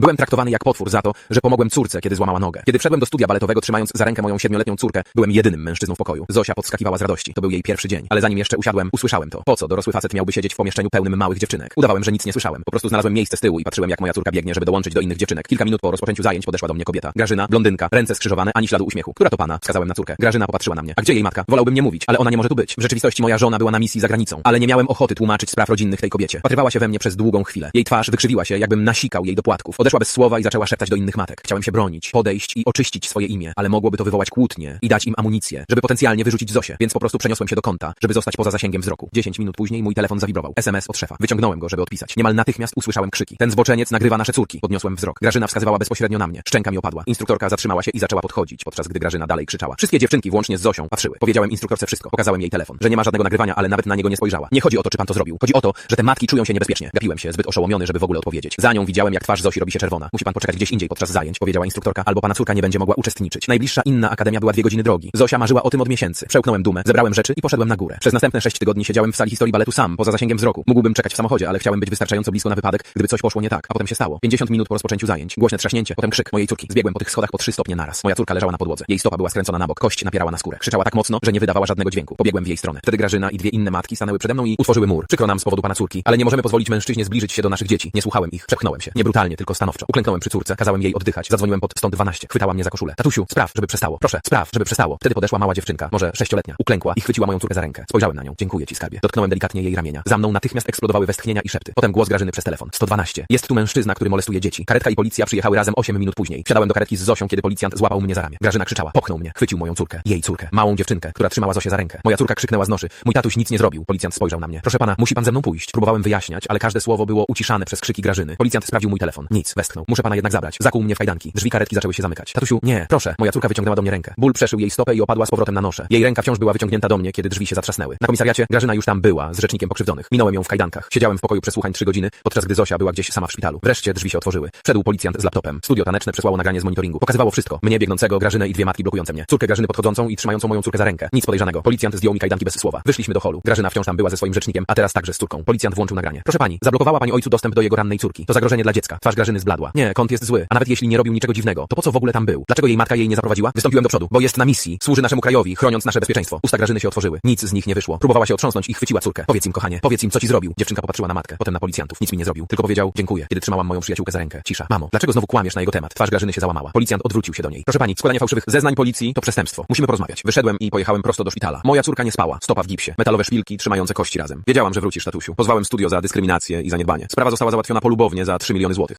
Byłem traktowany jak potwór za to, że pomogłem córce, kiedy złamała nogę. Kiedy wszedłem do studia baletowego trzymając za rękę moją siedmioletnią córkę, byłem jedynym mężczyzną w pokoju. Zosia podskakiwała z radości. To był jej pierwszy dzień. Ale zanim jeszcze usiadłem, usłyszałem to. Po co dorosły facet miałby siedzieć w pomieszczeniu pełnym małych dziewczynek? Udawałem, że nic nie słyszałem. Po prostu znalazłem miejsce z tyłu i patrzyłem, jak moja córka biegnie, żeby dołączyć do innych dziewczynek. Kilka minut po rozpoczęciu zajęć podeszła do mnie kobieta. Grażyna, blondynka, ręce skrzyżowane, ani śladu uśmiechu. Która to pana? Wskazałem na córkę. Grażyna popatrzyła na mnie. A gdzie jej matka? Wolałbym nie mówić, ale ona nie może tu być. W rzeczywistości moja żona była na misji za granicą, ale nie miałem ochoty tłumaczyć spraw rodzinnych tej kobiecie. Patrywała się we mnie przez długą chwilę. Jej twarz wykrzywiła się, jakbym nasikał jej do płatków. Odeszła bez słowa i zaczęła szeptać do innych matek. Chciałem się bronić, podejść i oczyścić swoje imię, ale mogłoby to wywołać kłótnie i dać im amunicję, żeby potencjalnie wyrzucić Zosię, więc po prostu przeniosłem się do kąta, żeby zostać poza zasięgiem wzroku. 10 minut później mój telefon zawibrował. SMS od szefa. Wyciągnąłem go, żeby odpisać. Niemal natychmiast usłyszałem krzyki. Ten zboczeniec nagrywa nasze córki. Podniosłem wzrok. Grażyna wskazywała bezpośrednio na mnie. Szczęka mi opadła. Instruktorka zatrzymała się i zaczęła podchodzić, podczas gdy Grażyna dalej krzyczała. Wszystkie dziewczynki, włącznie z Zosią, patrzyły. Powiedziałem instruktorce wszystko. Pokazałem jej telefon, że nie ma żadnego nagrywania, ale nawet na niego nie spojrzała. Nie chodzi o to, czy pan to zrobił. Chodzi o to, że te matki czują się niebezpiecznie. Gapiłem się, zbyt oszołomiony, żeby w ogóle odpowiedzieć. Za nią widziałem, jak twarz Zosi robi się czerwona. Musi pan poczekać gdzieś indziej podczas zajęć, powiedziała instruktorka, albo pana córka nie będzie mogła uczestniczyć. Najbliższa inna akademia była dwie godziny drogi. Zosia marzyła o tym od miesięcy. Przełknąłem dumę, zebrałem rzeczy i poszedłem na górę. Przez następne sześć tygodni siedziałem w sali historii baletu sam, poza zasięgiem wzroku. Mógłbym czekać w samochodzie, ale chciałem być wystarczająco blisko na wypadek, gdyby coś poszło nie tak. A potem się stało. 50 minut po rozpoczęciu zajęć. Głośne trzaśnięcie, potem krzyk mojej córki. Zbiegłem po tych schodach po trzy stopnie naraz. Moja córka leżała na podłodze. Jej stopa była skręcona na bok, kość napierała na skórę. Krzyczała tak mocno, że nie wydawała żadnego dźwięku. Pobiegłem w jej stronę. Wtedy Grażyna i dwie inne matki stanęły przede mną i utworzyły mur. Przykro nam z powodu pana córki, ale nie możemy pozwolić mężczyźnie zbliżyć się do naszych dzieci. Nie słuchałem ich. Przepchnąłem się. Nie brutalnie, tylko stanowczo. Uklęknąłem przy córce, kazałem jej oddychać. Zadzwoniłem pod 112. Chwytała mnie za koszulę. Tatusiu, spraw, żeby przestało. Proszę, spraw, żeby przestało. Wtedy podeszła mała dziewczynka, może sześcioletnia. Uklękła i chwyciła moją córkę za rękę. Spojrzałem na nią. Dziękuję ci, skarbie. Dotknąłem delikatnie jej ramienia. Za mną natychmiast eksplodowały westchnienia i szepty. Potem głos Grażyny przez telefon. 112. Jest tu mężczyzna, który molestuje dzieci. Karetka i policja przyjechały razem 8 minut później. Wsiadałem do karetki z Zosią, kiedy policjant złapał mnie za ramię. Grażyna krzyczała. Popchnął mnie. Chwycił moją córkę. Jej córkę. Małą dziewczynkę, która trzymała Zosię za rękę. Moja córka krzyknęła z noszy. Mój tatuś nic nie zrobił. Policjant spojrzał na mnie. Proszę pana, musi pan ze mną pójść. Próbowałem wyjaśniać, ale każde słowo było uciszane przez krzyki Grażyny. Policjant sprawdził mój telefon. Nic, westchnął. Muszę pana jednak zabrać. Zakuł mnie w kajdanki. Drzwi karetki zaczęły się zamykać. Tatusiu, nie, proszę. Moja córka wyciągnęła do mnie rękę. Ból przeszył jej stopę i opadła z powrotem na noszę. Jej ręka wciąż była wyciągnięta do mnie, kiedy drzwi się zatrzasnęły. Na komisariacie Grażyna już tam była, z rzecznikiem pokrzywdzonych. Minąłem ją w kajdankach. Siedziałem w pokoju przesłuchań trzy godziny, podczas gdy Zosia była gdzieś sama w szpitalu. Wreszcie drzwi się otworzyły. Wszedł policjant z laptopem. Studio taneczne przesłało nagranie z monitoringu. Pokazywało wszystko. Mnie biegnącego, Grażynę i dwie matki blokujące mnie. Córkę Grażyny podchodzącą i trzymającą moją córkę za rękę. Nic podejrzanego. Policjant zdjął mi kajdanki bez słowa. Wyszliśmy do holu. Grażyna wciąż tam była ze swoim rzecznikiem, a teraz także z córką. Policjant włączył nagranie. Proszę pani, zablokowała pani ojcu dostęp do jego rannej córki. To zagrożenie dla dziecka. Twarz Grażyny zbladła. Nie, kąt jest zły. A nawet jeśli nie robił niczego dziwnego, to po co w ogóle tam był? Dlaczego jej matka jej nie zaprowadziła? Wystąpiłem do przodu, bo jest na misji. Służy naszemu krajowi, chroniąc nasze bezpieczeństwo. Usta Grażyny się otworzyły. Nic z nich nie wyszło. Próbowała się otrząsnąć i chwyciła córkę. Powiedz im, kochanie, powiedz im, co ci zrobił. Dziewczynka popatrzyła na matkę, potem na policjantów. Nic mi nie zrobił. Tylko powiedział dziękuję, kiedy trzymałam moją przyjaciółkę za rękę. Cisza. Mamo, dlaczego znowu kłamiesz na jego temat? Twarz Grażyny się załamała. Policjant odwrócił się do niej. Proszę pani, składanie fałszywych zeznań policji to przestępstwo. Musimy porozmawiać. Wyszedłem i pojechałem prosto do szpitala. Moja córka nie spała. Stopa w gipsie. Metalowe szpilki trzymające kości razem. Wiedziałam, że wrócisz, tatusiu. Pozwałem studio za dyskryminację i zaniedbanie. Sprawa została załatwiona polubownie za 3 miliony złotych.